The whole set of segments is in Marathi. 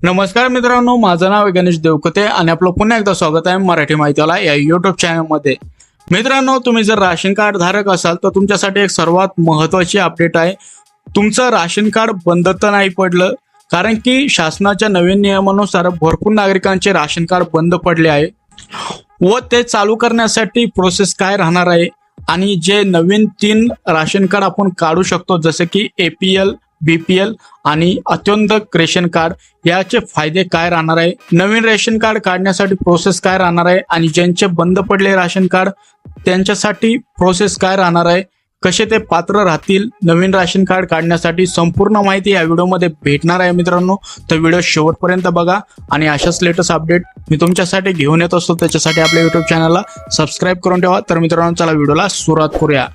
नमस्कार मित्रांनो माझं नाव आहे गणेश देवकते आणि आपलं पुन्हा एकदा स्वागत आहे मराठी माहितीला या युट्यूब चॅनलमध्ये मित्रांनो तुम्ही जर राशन कार्ड धारक असाल तर तुमच्यासाठी एक सर्वात महत्वाची अपडेट आहे. तुमचं राशन कार्ड बंद तर नाही पडलं कारण की शासनाच्या नवीन नियमानुसार भरपूर नागरिकांचे राशन कार्ड बंद पडले आहे. व ते चालू करण्यासाठी प्रोसेस काय राहणार आहे? आणि जे नवीन तीन राशन कार्ड आपण काढू शकतो जसे की ए पी एल बीपीएल आणि अत्यंत रेशन कार्ड याचे फायदे काय राहणार आहे? नवीन रेशन कार्ड काढण्यासाठी प्रोसेस काय राहणार आहे? आणि ज्यांचे बंद पडले राशन कार्ड त्यांच्यासाठी प्रोसेस काय राहणार आहे? कसे ते पात्र राहतील? नवीन राशन कार्ड काढण्यासाठी संपूर्ण माहिती या व्हिडिओमध्ये भेटणार आहे मित्रांनो. तर व्हिडिओ शेवटपर्यंत बघा आणि अशाच लेटेस्ट अपडेट मी तुमच्यासाठी घेऊन येत असतो. त्याच्यासाठी आपल्या युट्यूब चॅनलला सबस्क्राईब करून ठेवा. तर मित्रांनो चला व्हिडिओला सुरुवात करूया.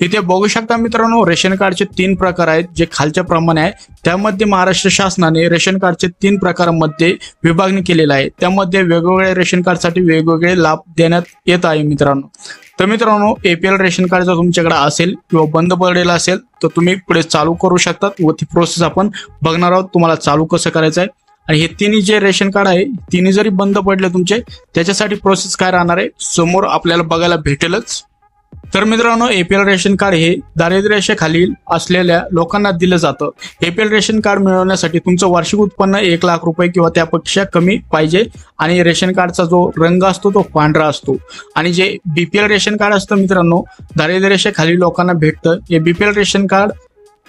इथे बघू शकता मित्रांनो रेशन कार्डचे तीन प्रकार आहेत जे खालच्या प्रमाणे आहे. त्यामध्ये महाराष्ट्र शासनाने रेशन कार्डचे तीन प्रकारांमध्ये विभागणी केलेला आहे. त्यामध्ये वेगवेगळ्या रेशन कार्डसाठी वेगवेगळे लाभ देण्यात येत आहे मित्रांनो. तर मित्रांनो एपीएल रेशन कार्ड जर तुमच्याकडे असेल किंवा बंद पडलेला असेल तर तुम्ही पुढे चालू करू शकतात व ती प्रोसेस आपण बघणार आहोत तुम्हाला चालू कसं करायचं आहे आणि हे तिन्ही जे रेशन कार्ड आहे तिन्ही जरी बंद पडले तुमचे त्याच्यासाठी प्रोसेस काय राहणार आहे समोर आपल्याला बघायला भेटेलच. तर मित्रांनो एपीएल रेशन कार्ड हे दारिद्र्य रेषेखालील असलेल्या लोकांना दिलं जातं. एपीएल रेशन कार्ड मिळवण्यासाठी तुमचं वार्षिक उत्पन्न एक लाख रुपये किंवा त्यापेक्षा कमी पाहिजे आणि रेशन कार्डचा जो रंग असतो तो पांढरा असतो. आणि जे बीपीएल रेशन कार्ड असतं मित्रांनो दारिद्र्य रेषेखालील लोकांना भेटतं. हे बीपीएल रेशन कार्ड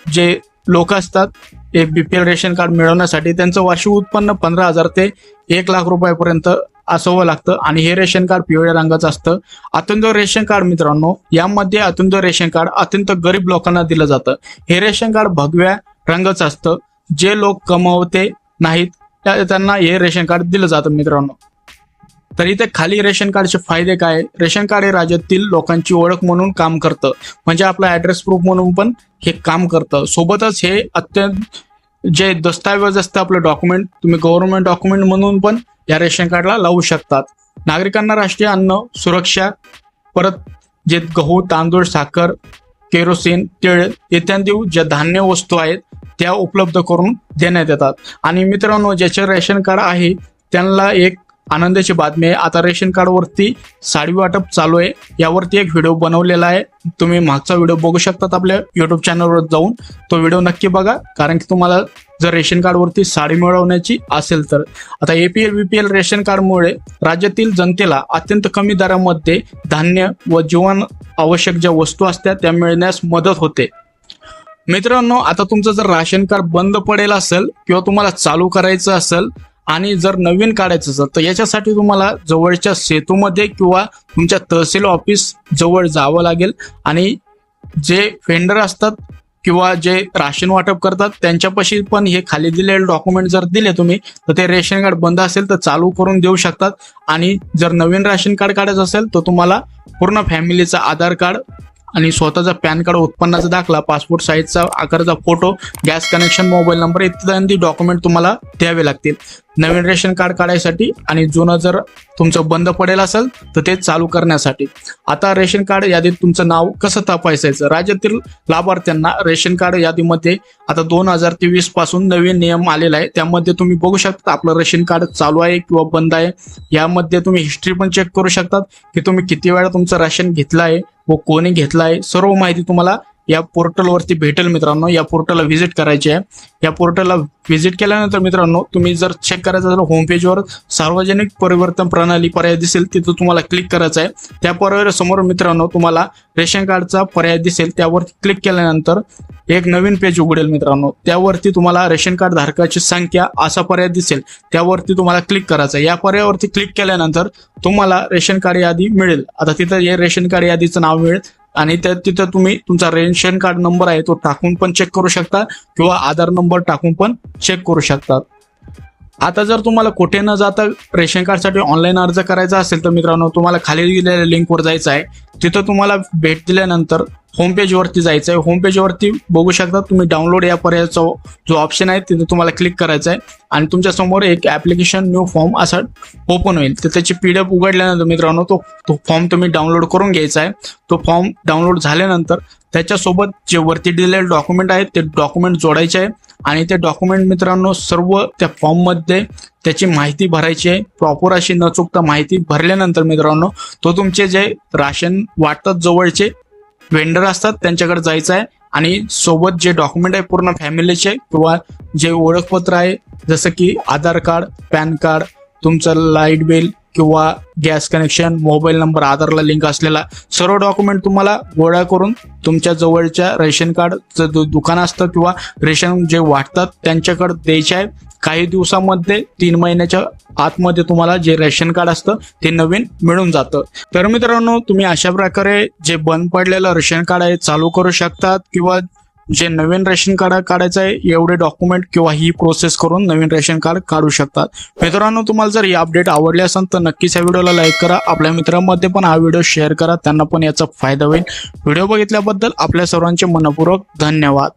जे लोक असतात हे बीपीएल रेशन कार्ड मिळवण्यासाठी त्यांचं वार्षिक उत्पन्न पंधरा हजार ते एक लाख रुपयापर्यंत असावं लागतं. आणि हे रेशन कार्ड पिवळ्या रंगाचं असतं. अत्यंत रेशन कार्ड मित्रांनो यामध्ये अत्यंत रेशन कार्ड अत्यंत गरीब लोकांना दिलं जातं. हे रेशन कार्ड भगव्या रंगाचं असतं. जे लोक कमवते नाहीत त्यांना हे रेशन कार्ड दिलं जातं मित्रांनो. तर इथे खाली रेशन कार्डचे फायदे काय? आहे? रेशन कार्ड हे राज्यातील लोकांची ओळख म्हणून काम करतं. म्हणजे आपला ऍड्रेस प्रूफ म्हणून पण हे काम करतं. सोबतच हे अत्यंत जे दस्तावेज असतं आपलं डॉक्युमेंट तुम्ही गव्हर्नमेंट डॉक्युमेंट म्हणून पण या रेशन कार्डला लावू शकतात. नागरिकांना राष्ट्रीय अन्न सुरक्षा परत जे गहू तांदूळ साखर केरोसिन तिळ इत्यादी ज्या धान्य वस्तू आहेत त्या उपलब्ध करून देण्यात येतात. आणि मित्रांनो ज्याचे रेशन कार्ड आहे त्यांना एक आनंदाची बातमी आहे. आता रेशन कार्डवरती साडी वाटप चालू आहे. यावरती एक व्हिडिओ बनवलेला आहे. तुम्ही मागचा व्हिडिओ बघू शकतात आपल्या युट्यूब चॅनलवर जाऊन. तो व्हिडिओ नक्की बघा कारण की तुम्हाला जर रेशन कार्डवरती साडी मिळवण्याची असेल तर. आता एपीएल बीपीएल रेशन कार्डमुळे राज्यातील जनतेला अत्यंत कमी दरामध्ये धान्य व जीवन आवश्यक ज्या वस्तू असतात त्या मिळण्यास मदत होते. मित्रांनो आता तुमचं जर राशन कार्ड बंद पडेल असेल किंवा तुम्हाला चालू करायचं असेल आणि जर नवीन काढायचं असेल तर याच्यासाठी तुम्हाला जवळच्या सेतूमध्ये किंवा तुमच्या तहसील ऑफिस जवळ जावं लागेल. आणि जे वेंडर असतात किंवा जे राशन वाटप करतात त्यांच्यापाशी पण हे खाली दिलेले डॉक्युमेंट जर दिले तुम्ही तर ते रेशन कार्ड बंद असेल तर चालू करून देऊ शकतात. आणि जर नवीन राशन कार्ड काढायचं असेल तर तुम्हाला पूर्ण फॅमिलीचा आधार कार्ड आणि स्वतःचा पॅन कार्ड उत्पन्नाचा दाखला पासपोर्ट साईजचा आकाराचा photo gas connection mobile number इत्यादी डॉक्युमेंट तुम्हाला द्यावे लागतील. नवीन रेशन कार्ड काढायसाठी आणि जुनं जर तुमचं बंद पडेल असेल तर ते चालू करण्यासाठी. आता रेशन कार्ड यादीत तुमचं नाव कसं तपासायचं? राज्यातील लाभार्थ्यांना रेशन कार्ड यादीमध्ये आता दोन हजार तेवीसपासून नवीन नियम आलेला आहे. त्यामध्ये तुम्ही बघू शकता आपलं रेशन कार्ड चालू आहे किंवा बंद आहे. यामध्ये तुम्ही हिस्ट्री पण चेक करू शकतात की तुम्ही किती वेळा तुमचं राशन घेतलं आहे व कोणी घेतलं आहे. सर्व माहिती तुम्हाला या पोर्टलवरती भेटेल मित्रांनो. या पोर्टलला व्हिजिट करायची आहे. या पोर्टलला व्हिजिट केल्यानंतर मित्रांनो तुम्ही जर चेक करायचं तर होम पेजवर सार्वजनिक परिवर्तन प्रणाली पर्याय दिसेल तिथं तुम्हाला क्लिक करायचं आहे. त्या पर्यायासमोर मित्रांनो तुम्हाला रेशन कार्डचा पर्याय दिसेल. त्यावर क्लिक केल्यानंतर एक नवीन पेज उघडेल मित्रांनो. त्यावरती तुम्हाला रेशन कार्ड धारकाची संख्या असा पर्याय दिसेल. त्यावरती तुम्हाला क्लिक करायचं आहे. या पर्यायावरती क्लिक केल्यानंतर तुम्हाला रेशन कार्ड यादी मिळेल. आता तिथं हे रेशन कार्ड यादीचं नाव मिळेल. आणि त्या तिथं तुम्ही तुमचा रेशन कार्ड नंबर आहे तो टाकून पण चेक करू शकता किंवा आधार नंबर टाकून पण चेक करू शकतात आता जर तुम्हाला कुठे न जाता रेशन कार्डसाठी ऑनलाईन अर्ज करायचा असेल तर मित्रांनो तुम्हाला खाली दिलेल्या लिंकवर जायचं आहे. तिथं तुम्हाला भेट दिल्यानंतर होम पेजवरती जायचं आहे होम पेजवरती बघू शकता तुम्ही डाउनलोड या पर्यायाचा जो ऑप्शन आहे तिथे तुम्हाला क्लिक करायचं आहे आणि तुमच्यासमोर एक ऍप्लिकेशन न्यू फॉर्म असा ओपन होईल. तर त्याची पी डी एफ उघडल्यानंतर मित्रांनो तो तो फॉर्म तुम्ही डाउनलोड करून घ्यायचा आहे तो फॉर्म डाउनलोड झाल्यानंतर त्याच्यासोबत जे वरती दिलेले डॉक्युमेंट आहेत ते डॉक्युमेंट जोडायचे आहे. आणि ते डॉक्युमेंट मित्रांनो सर्व त्या फॉर्ममध्ये त्याची माहिती भरायची आहे. प्रॉपर अशी न चुकता माहिती भरल्यानंतर मित्रांनो तो तुमचे जे राशन वाटतात जवळचे वेंडर असतात त्यांच्याकडे जायचं आहे. आणि सोबत जे डॉक्युमेंट आहे पूर्ण फॅमिलीचे किंवा जे ओळखपत्र आहे जसं की आधार कार्ड पॅन कार्ड तुमचं लाइट बिल किंवा गॅस कनेक्शन मोबाईल नंबर आधारला लिंक असलेला सर्व डॉक्युमेंट तुम्हाला गोळा करून तुमच्या जवळच्या रेशन कार्डचं दुकान असतं किंवा रेशन जे वाटतात त्यांच्याकडे द्यायचे आहे. काही दिवसामध्ये तीन महिन्याच्या आतमध्ये तुम्हाला जे रेशन कार्ड असतं ते नवीन मिळून जातं. तर मित्रांनो तुम्ही अशा प्रकारे जे बंद पडलेलं रेशन कार्ड आहे चालू करू शकतात किंवा जे नवीन रेशन कार्ड काढायचं आहे एवढे डॉक्युमेंट किंवा ही प्रोसेस करून नवीन रेशन कार्ड काढू शकतात. मित्रांनो तुम्हाला जर ही अपडेट आवडली असेल तर नक्कीच या व्हिडिओला लाईक करा. आपल्या मित्रांमध्ये पण हा व्हिडिओ शेअर करा त्यांना पण याचा फायदा होईल. व्हिडिओ बघितल्याबद्दल आपल्या सर्वांचे मनपूर्वक धन्यवाद.